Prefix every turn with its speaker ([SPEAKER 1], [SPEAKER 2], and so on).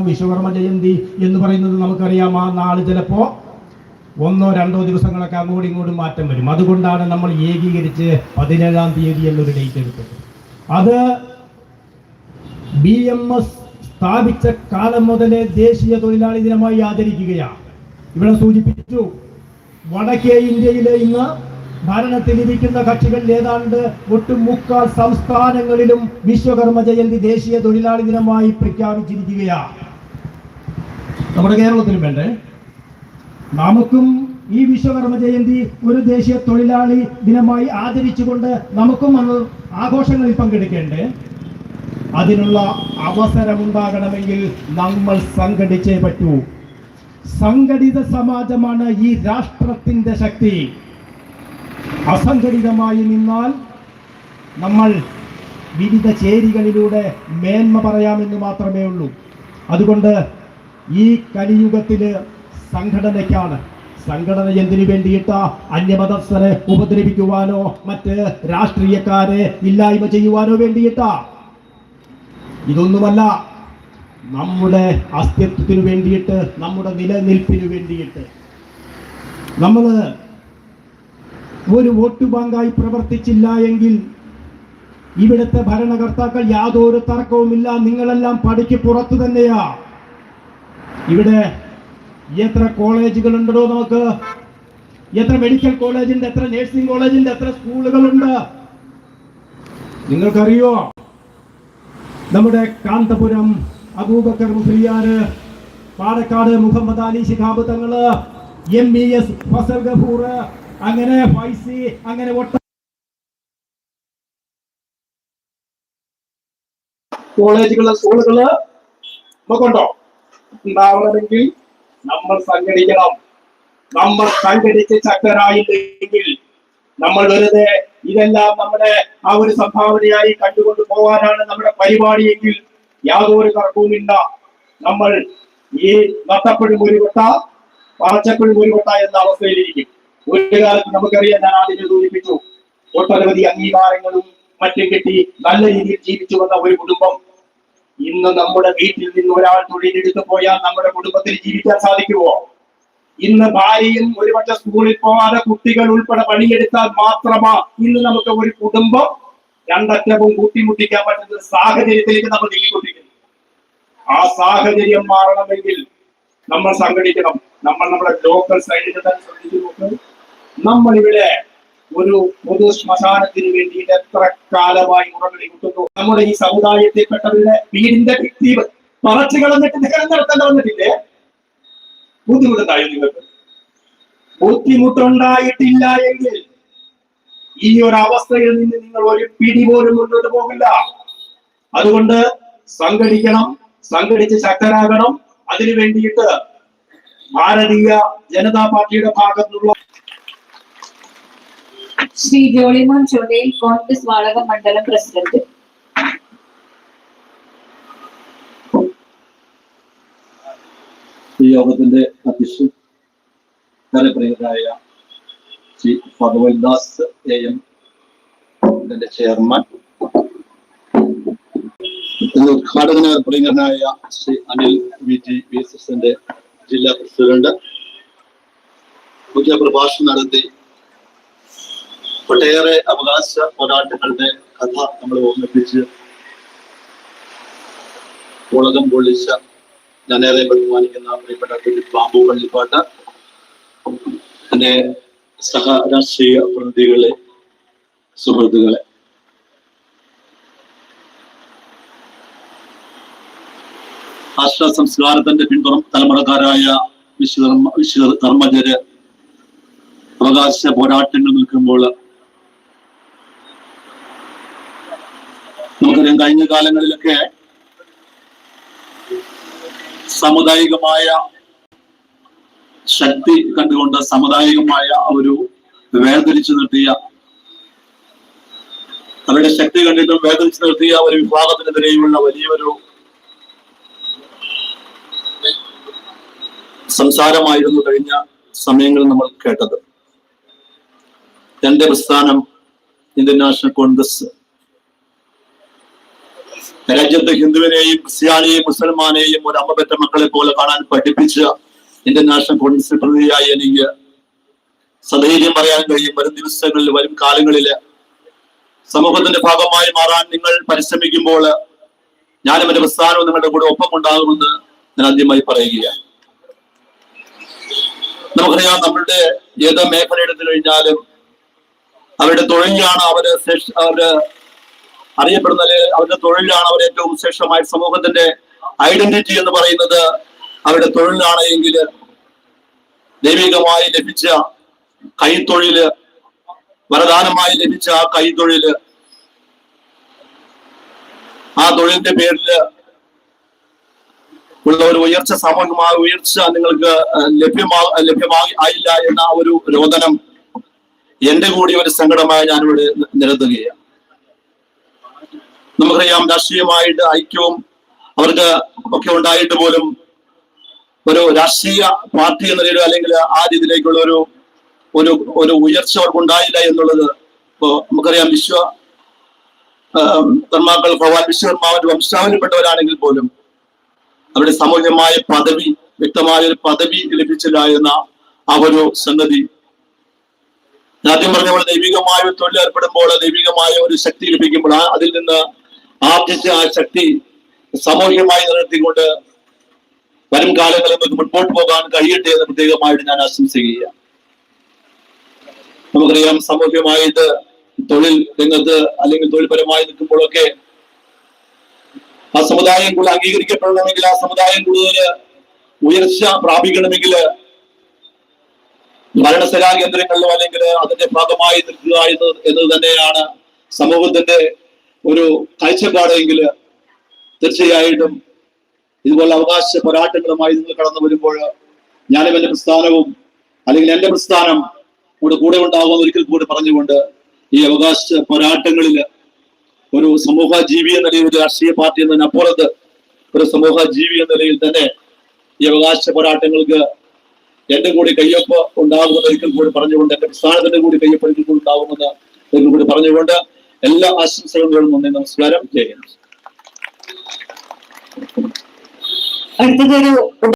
[SPEAKER 1] വിശ്വകർമ്മ ജയന്തി എന്ന് പറയുന്നത് നമുക്കറിയാം ആ നാൾ ചിലപ്പോ ഒന്നോ രണ്ടോ ദിവസങ്ങളൊക്കെ അങ്ങോട്ടും ഇങ്ങോട്ടും മാറ്റം വരും. അതുകൊണ്ടാണ് നമ്മൾ ഏകീകരിച്ച് പതിനേഴാം തീയതി എന്നൊരു ഡേറ്റ് എടുത്തത്. അത് ബി എം എസ് സ്ഥാപിച്ച കാലം മുതലേ ദേശീയ തൊഴിലാളി ദിനമായി ആചരിക്കുകയാണ്. ഇവിടെ സൂചിപ്പിച്ചു വടക്കേ ഇന്ത്യയിലെ ഇന്ന് ഭരണത്തിലിരിക്കുന്ന കക്ഷികൾ ഏതാണ്ട് ഒട്ടുമുക്കാൽ സംസ്ഥാനങ്ങളിലും വിശ്വകർമ്മ ജയന്തി ദേശീയ തൊഴിലാളി ദിനമായി പ്രഖ്യാപിച്ചിരിക്കുകയാണ്. നമ്മുടെ കേരളത്തിലും വേണ്ടേ? നമുക്കും ഈ വിശ്വകർമ്മ ജയന്തി ഒരു ദേശീയ തൊഴിലാളി ദിനമായി ആചരിച്ചുകൊണ്ട് നമുക്കും അന്ന് ആഘോഷങ്ങളിൽ പങ്കെടുക്കേണ്ടേ? അതിനുള്ള അവസരമുണ്ടാകണമെങ്കിൽ നമ്മൾ സംഘടിച്ചേ പറ്റൂ. സംഘടിത സമാജമാണ് ഈ രാഷ്ട്രത്തിന്റെ ശക്തി. അസംഘടിതമായി നിന്നാൽ നമ്മൾ വിവിധ ചേരികളിലൂടെ മേന്മ പറയാമെന്ന് മാത്രമേ ഉള്ളൂ. അതുകൊണ്ട് ഈ കലിയുഗത്തിൽ സംഘടനയ്ക്കാണ്. സംഘടന എന്തിനു വേണ്ടിയിട്ട അന്യമതസ്ഥരെ ഉപദ്രവിക്കുവാനോ മറ്റ് രാഷ്ട്രീയക്കാരെ ഇല്ലായ്മ ചെയ്യുവാനോ വേണ്ടിയിട്ടാ? ഇതൊന്നുമല്ല. നമ്മുടെ അസ്തിത്വത്തിന് വേണ്ടിയിട്ട് നമ്മുടെ നിലനിൽപ്പിനു വേണ്ടിയിട്ട്. നമ്മൾ ഒരു വോട്ട് ബാങ്കായി പ്രവർത്തിച്ചില്ല എങ്കിൽ ഇവിടുത്തെ ഭരണകർത്താക്കൾ യാതൊരു തർക്കവുമില്ല. നിങ്ങളെല്ലാം പടിക്ക് പുറത്തു തന്നെയാ. ഇവിടെ എത്ര കോളേജുകൾ ഉണ്ടോ നമുക്ക്? എത്ര മെഡിക്കൽ കോളേജിന്റെ എത്ര നഴ്സിംഗ് കോളേജിന്റെ എത്ര സ്കൂളുകളുണ്ട്? നിങ്ങൾക്കറിയോ? നമ്മുടെ Kanthapuram Abubakar Musliyar Palakkad Muhammad Ali Shihab Thangal M E S Fazal Gafoor അങ്ങനെ ഫൈസി അങ്ങനെ ഒട്ട കോളേജുകൾ സ്കൂളുകൾ നമുക്കുണ്ടോ? ഉണ്ടാവണമെങ്കിൽ നമ്മൾ സംഘടിക്കണം. നമ്മൾ സംഘടിച്ച് ശക്തരായില്ലെങ്കിൽ നമ്മൾ വെറുതെ ഇതെല്ലാം നമ്മുടെ ആ ഒരു സംഭാവനയായി കണ്ടുകൊണ്ട് പോകാനാണ് നമ്മുടെ പരിപാടിയെങ്കിൽ യാതൊരു തർക്കവുമില്ല. നമ്മൾ ഈ നട്ടപ്പഴും ഒരു പറച്ചപ്പഴും ഒരു എന്ന അവസ്ഥയിലിരിക്കും. ഒരു കാലത്ത് നമുക്കറിയാം ഞാൻ ആദ്യം സൂചിപ്പിച്ചു ഒട്ടനവധി അംഗീകാരങ്ങളും മറ്റും കിട്ടി നല്ല രീതിയിൽ ജീവിച്ചു വന്ന ഒരു കുടുംബം. ഇന്ന് നമ്മുടെ വീട്ടിൽ നിന്ന് ഒരാൾ തൊഴിലെടുത്ത് പോയാൽ നമ്മുടെ കുടുംബത്തിൽ ജീവിക്കാൻ സാധിക്കുമോ? ഇന്ന് ഭാര്യയും ഒരുപക്ഷെ സ്കൂളിൽ പോകാതെ കുട്ടികൾ ഉൾപ്പെടെ പണിയെടുത്താൽ മാത്രമാ ഇന്ന് നമുക്ക് ഒരു കുടുംബം രണ്ടറ്റവും കൂട്ടിമുട്ടിക്കാൻ പറ്റുന്ന സാഹചര്യത്തിലേക്ക് നമ്മൾ നീങ്ങിക്കൊണ്ടിരിക്കുന്നു. ആ സാഹചര്യം മാറണമെങ്കിൽ നമ്മൾ സംഘടിക്കണം. നമ്മൾ നമ്മുടെ ലോക്കൽ സൈഡിൽ തന്നെ ശ്രദ്ധിച്ചു നോക്ക്. നമ്മൾ ഇവിടെ ഒരു പൊതു ശ്മശാനത്തിന് വേണ്ടിയിട്ട് എത്ര കാലമായി ഉറവിളി കിട്ടുന്നു നമ്മുടെ ഈ സമുദായത്തിൽപ്പെട്ടവരുടെ വീടിന്റെ വ്യക്തി പറച്ചു കളഞ്ഞിട്ട് നികരം നടത്തേണ്ട വന്നിട്ടില്ലേ? ബുദ്ധിമുട്ടുണ്ടായോ നിങ്ങൾക്ക് ബുദ്ധിമുട്ടുണ്ടായിട്ടില്ല എങ്കിൽ ഈ ഒരു അവസ്ഥയിൽ നിന്ന് നിങ്ങൾ ഒരു പിടി പോലും മുന്നോട്ട് പോകില്ല. അതുകൊണ്ട് സംഘടിക്കണം സംഘടിച്ച് ശക്തരാകണം. അതിനു വേണ്ടിയിട്ട് ഭാരതീയ ജനതാ പാർട്ടിയുടെ ഭാഗത്തുനിന്നുള്ള
[SPEAKER 2] ശ്രീ ജോളിമോൻ ചൊവ്വയിൽ കോൺഗ്രസ് വാടക മണ്ഡലം പ്രസിഡന്റ്.
[SPEAKER 3] ഈ യോഗത്തിന്റെ അധ്യക്ഷൻ പ്രിയരായ Shri Das A M chairman ഉദ്ഘാടകന പ്രിയങ്കരനായ Shri Anil V G V S എസിന്റെ ജില്ലാ പ്രസിഡന്റ് മുഖ്യ പ്രഭാഷണം നടത്തി ഒട്ടേറെ അവകാശ പോരാട്ടങ്ങളുടെ കഥ നമ്മൾ ഓർമ്മിപ്പിച്ച് ഉളകം പൊള്ളിച്ച ഞാനേറെ ബഹുമാനിക്കുന്ന പ്രിയപ്പെട്ട ബാബു പള്ളിപ്പാട്ട്. എന്റെ സഹ രാഷ്ട്രീയ പ്രതിനിധികളെ സുഹൃത്തുക്കളെ. രാഷ്ട്ര സംസ്കാരത്തിന്റെ പിന്തുണ തലമുറക്കാരായ വിശ്വകർമ്മ വിശ്വകർമ്മജര് അവകാശ പോരാട്ടങ്ങൾ നിൽക്കുമ്പോൾ നമുക്കറിയാം കഴിഞ്ഞ കാലങ്ങളിലൊക്കെ സാമുദായികമായ ശക്തി കണ്ടുകൊണ്ട് സാമുദായികമായ ഒരു വേർതിരിച്ചു നിർത്തിയ അവരുടെ ശക്തി കണ്ടിട്ടും വേർതിരിച്ചു നിർത്തിയ ഒരു വിഭാഗത്തിനെതിരെയുള്ള വലിയൊരു സംസാരമായിരുന്നു കഴിഞ്ഞ സമയങ്ങളിൽ നമ്മൾ കേട്ടത്. എന്റെ പ്രസ്ഥാനം ഇന്ത്യൻ നാഷണൽ കോൺഗ്രസ് രാജ്യത്ത് ഹിന്ദുവിനെയും ക്രിസ്ത്യാനിയെയും മുസൽമാനെയും ഒരു അമ്മ മക്കളെ പോലെ കാണാൻ പഠിപ്പിച്ച ഇന്ത്യൻ നാഷണൽ കോൺഗ്രസ് പ്രതിയായി എനിക്ക് സധൈര്യം പറയാൻ കഴിയും. വരും ദിവസങ്ങളിൽ വരും കാലങ്ങളിൽ സമൂഹത്തിന്റെ ഭാഗമായി മാറാൻ നിങ്ങൾ പരിശ്രമിക്കുമ്പോൾ ഞാനും എന്റെ പ്രസ്ഥാനവും നിങ്ങളുടെ കൂടെ ഒപ്പം ഉണ്ടാകുമെന്ന് ഞാൻ ആദ്യമായി പറയുകയാണ്. നമുക്കറിയാം നമ്മളുടെ ഏത് മേഖല എടുത്തു കഴിഞ്ഞാലും അവരുടെ തൊഴിലാണ് അവർ അവർ അറിയപ്പെടുന്ന അവരുടെ തൊഴിലാണ് അവർ ഏറ്റവും ശ്രേഷ്ഠമായ സമൂഹത്തിന്റെ ഐഡന്റിറ്റി എന്ന് പറയുന്നത്. അവരുടെ തൊഴിലാണ് എങ്കിൽ ദൈവികമായി ലഭിച്ച കൈത്തൊഴിൽ വരദാനമായി ലഭിച്ച ആ കൈത്തൊഴിൽ ആ തൊഴിലിന്റെ പേരിൽ ഉള്ള ഒരു ഉയർച്ച സാമൂഹികമായ ഉയർച്ച നിങ്ങൾക്ക് ലഭ്യമാ ലഭ്യമായി ആയില്ല എന്ന ഒരു രോദനം എന്റെ കൂടി ഒരു സങ്കടമായി ഞാനിവിടെ നിരത്തുകയാണ്. നമുക്കറിയാം രാഷ്ട്രീയമായിട്ട് ഐക്യവും അവർക്ക് ഒക്കെ ഉണ്ടായിട്ട് പോലും ഒരു രാഷ്ട്രീയ പാർട്ടി എന്ന രീതിയിലോ അല്ലെങ്കിൽ ആ രീതിയിലേക്കുള്ള ഒരു ഒരു ഒരു ഉയർച്ച അവർക്ക് ഉണ്ടായില്ല എന്നുള്ളത് ഇപ്പോ നമുക്കറിയാം വിശ്വ ധർമാക്കൾ ഭഗവാൻ വിശ്വകർമാവിന്റെ വംശാവലിപ്പെട്ടവരാണെങ്കിൽ പോലും അവരുടെ സാമൂഹ്യമായ പദവി വ്യക്തമായ ഒരു പദവി ലഭിച്ചില്ല എന്ന ആ ഒരു സംഗതി. ആദ്യം പറഞ്ഞ പോലെ ദൈവികമായ ഒരു തൊഴിൽ ഏർപ്പെടുമ്പോൾ ദൈവികമായ ഒരു ശക്തി ലഭിക്കുമ്പോൾ അതിൽ നിന്ന് ആർജിച്ച ആ ശക്തി സാമൂഹികമായി നിലനിർത്തിക്കൊണ്ട് വരും കാലങ്ങളിൽ നമുക്ക് മുൻപോട്ട് പോകാൻ കഴിയട്ടെ എന്ന് പ്രത്യേകമായിട്ട് ഞാൻ ആശംസിക്കുകയാണ്. നമുക്കറിയാം സാമൂഹ്യമായിട്ട് തൊഴിൽ രംഗത്ത് അല്ലെങ്കിൽ തൊഴിൽപരമായി നിൽക്കുമ്പോഴൊക്കെ ആ സമുദായം കൂടുതൽ അംഗീകരിക്കപ്പെടണമെങ്കിൽ ആ സമുദായം കൂടുതൽ ഉയർച്ച പ്രാപിക്കണമെങ്കിൽ ഭരണസേനാ കേന്ദ്രങ്ങളിലോ അല്ലെങ്കിൽ അതിന്റെ ഭാഗമായി നിൽക്കുക എന്ന് എന്നത് തന്നെയാണ് സമൂഹത്തിന്റെ ഒരു കാഴ്ചപ്പാടെങ്കിൽ തീർച്ചയായിട്ടും ഇതുപോലെ അവകാശ പോരാട്ടങ്ങളുമായി നിങ്ങൾ കടന്നു വരുമ്പോൾ ഞാനും എന്റെ പ്രസ്ഥാനവും അല്ലെങ്കിൽ എന്റെ പ്രസ്ഥാനം കൂടെ കൂടെ ഉണ്ടാകുമെന്ന് ഒരിക്കൽ കൂടി പറഞ്ഞുകൊണ്ട് ഈ അവകാശ പോരാട്ടങ്ങളിൽ ഒരു സമൂഹ ജീവി എന്ന നിലയിൽ ഒരു രാഷ്ട്രീയ പാർട്ടി എന്നതിനപ്പുറത്ത് ഒരു സമൂഹ ജീവി എന്ന നിലയിൽ തന്നെ ഈ അവകാശ പോരാട്ടങ്ങൾക്ക് എന്റെ കൂടി കയ്യൊപ്പ് ഉണ്ടാകുമെന്ന് ഒരിക്കൽ കൂടി പറഞ്ഞുകൊണ്ട് എന്റെ പ്രസ്ഥാനത്തിന്റെ കൂടി കയ്യൊപ്പ് ഒരിക്കൽ കൂടി ഉണ്ടാകുമെന്ന് ഒരിക്കൽ കൂടി പറഞ്ഞുകൊണ്ട് എല്ലാ ആശംസകളും നന്ദി നമസ്കാരം. ജയ
[SPEAKER 2] അടുത്തതൊരു